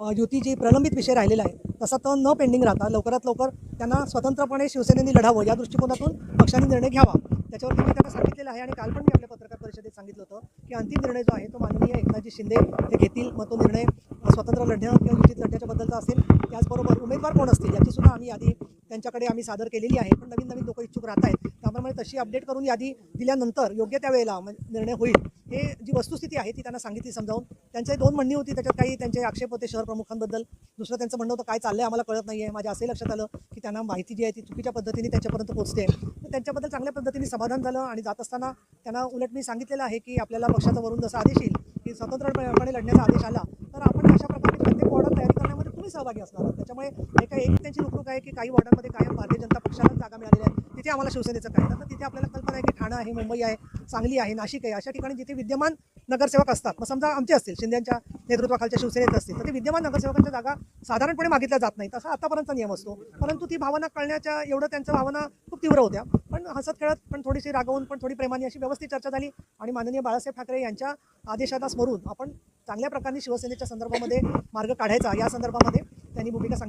युती जी प्रलंबित विषय राहिलेला आहे तसा तो न पेंडिंग राहता लवकरात लवकर त्यांना स्वतंत्रपणे शिवसेनेने लढावं या दृष्टिकोनातून पक्षाने निर्णय घ्यावा. त्याच्यावरती मी त्यांना सांगितलेलं आहे आणि काल पण मी आपल्या पत्रकार परिषदेत सांगितलं होतं की अंतिम निर्णय जो आहे तो माननीय एकनाथजी शिंदे हे घेतील. मग तो निर्णय स्वतंत्र लढण्या किंवा युतीत लढण्याच्या बद्दलचा असेल. त्याचबरोबर उमेदवार कोण असतील याची सुद्धा आम्ही यादी त्यांच्याकडे आम्ही सादर केलेली आहे. पण नवीन नवीन लोक इच्छुक राहत आहेत. तशी अपडेट करून यादी दिल्यानंतर योग्य त्या वेळेला म्हणजे निर्णय होईल. हे जी वस्तुस्थिती आहे ती त्यांना सांगितली समजावून. त्यांचे दोन म्हणणी होती त्याच्यात काही त्यांचे आक्षेप होते शहर प्रमुखांबद्दल. दुसरं त्यांचं म्हणणं होतं काय चाललंय? आम्हाला कळत नाही आहे माझ्या असंही लक्षात आलं की त्यांना माहिती जी आहे ती चुकीच्या पद्धतीने त्यांच्यापर्यंत पोहोचते. तर त्यांच्याबद्दल चांगल्या पद्धतीने समाधान झालं आणि जात असताना त्यांना उलट मी सांगितलेलं आहे की आपल्याला पक्षाचा वरून जसा आदेश येईल की स्वतंत्रपणे लढण्याचा आदेश आला तर आपण अशा प्रकारे प्रत्येक वॉर्डात तयारी करण्यामध्ये तुम्ही सहभागी असणार त्याच्यामुळे एका काही एक त्यांची रुकरूक आहे की काही वॉर्डांमध्ये कायम भारतीय जनता पक्षाला जागा मिळालेल्या तिथे आम्हाला शिवसेनेचं काय? तर तिथे आपल्याला कल्पना आहे की ठाणा आहे मुंबई आहे सांगली आहे नाशिक आहे अशा ठिकाणी जिथे विद्यमान नगरसेवक असतात. मग समजा आमचे असतील शिंदेच्या नेतृत्वाखालच्या शिवसेनेत असतील तर ते विद्यमान नगरसेवकांच्या जागा साधारणपणे मागितल्या जात नाही तसा आतापर्यंतचा नियम असतो. परंतु ती भावना कळण्याच्या एवढं त्यांच्या भावना खूप तीव्र होत्या. पण हसत खेळत पण थोडीशी रागवून पण थोडी प्रेमाने अशी व्यवस्थित चर्चा झाली आणि माननीय बाळासाहेब ठाकरे यांच्या आदेशाला स्मरून आपण चांगल्या प्रकारे शिवसेनेच्या संदर्भामध्ये मार्ग काढायचा. या संदर्भामध्ये त्यांनी भूमिका सांगितली.